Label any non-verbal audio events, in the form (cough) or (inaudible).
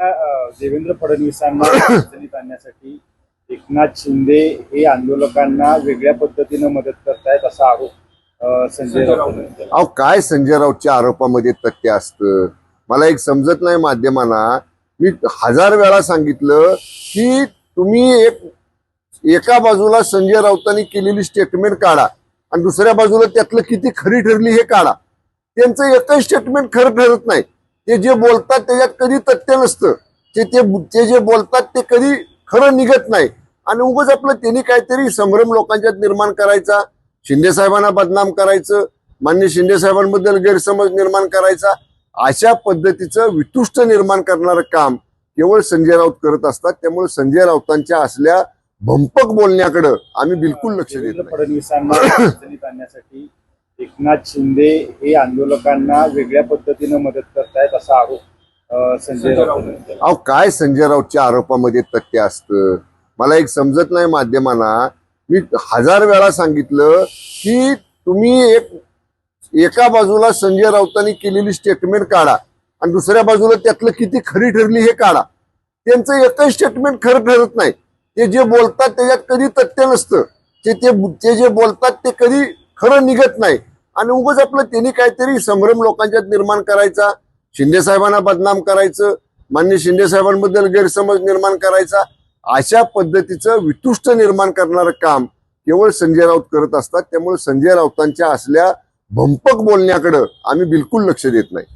अ, देवेंद्र फडणवीसांना (coughs) अडचणीत आणण्यासाठी एकनाथ शिंदे हे आंदोलकांना वेगळ्या पद्धतीनं मदत करतायत असा आरोप अ, संजय राऊत. अहो काय संजय राऊतच्या आरोपामध्ये तथ्य असतं? मला एक समजत नाही माध्यमांना. मी हजार वेळा सांगितलं की तुम्ही एक एका बाजूला संजय राऊतांनी केलेली स्टेटमेंट काढा आणि दुसऱ्या बाजूला त्यातलं किती खरी ठरली हे काढा. त्यांचं एकच स्टेटमेंट खरं ठरत नाही. ते जे बोलतात त्याच्यात कधी तथ्य नसतं. ते ते ते जे बोलतात ते कधी खरं निघत नाही. आणि उगाच आपलं त्यांनी काहीतरी संभ्रम लोकांच्यात निर्माण करायचा. शिंदे साहेबांना बदनाम करायचं. मान्य शिंदे साहेबांबद्दल गैरसमज निर्माण करायचा. अशा पद्धतीचं वितुष्ट निर्माण करणारं काम केवळ संजय राऊत करत असतात. त्यामुळे संजय राऊतांच्या असल्या भंपक बोलण्याकडं आम्ही बिलकुल लक्ष देतो फडणवीसांना एकनाथ शिंदे हे आंदोलकांना वेगळ्या पद्धतीनं मदत करतायत असा आरोप संजय राऊत. अहो काय संजय राऊतच्या आरोपामध्ये तथ्य असतं? मला एक समजत नाही माध्यमांना. मी हजार वेळा सांगितलं की तुम्ही एक एका बाजूला संजय राऊतांनी केलेली स्टेटमेंट काढा आणि दुसऱ्या बाजूला त्यातलं किती खरी ठरली हे काढा. त्यांचं एकच स्टेटमेंट खरं ठरत नाही. ते जे बोलतात त्याच्यात कधी तथ्य नसतं. ते ते ते जे बोलतात ते कधी खरं निघत नाही. आणि उगच आपलं त्यांनी काहीतरी संभ्रम लोकांच्यात निर्माण करायचा. शिंदे साहेबांना बदनाम करायचं. मान्य शिंदे साहेबांबद्दल गैरसमज निर्माण करायचा. अशा पद्धतीचं वितुष्ट निर्माण करणारं काम केवळ संजय राऊत करत असतात. त्यामुळे संजय राऊतांच्या असल्या भंपक बोलण्याकडं आम्ही बिलकुल लक्ष देत नाही.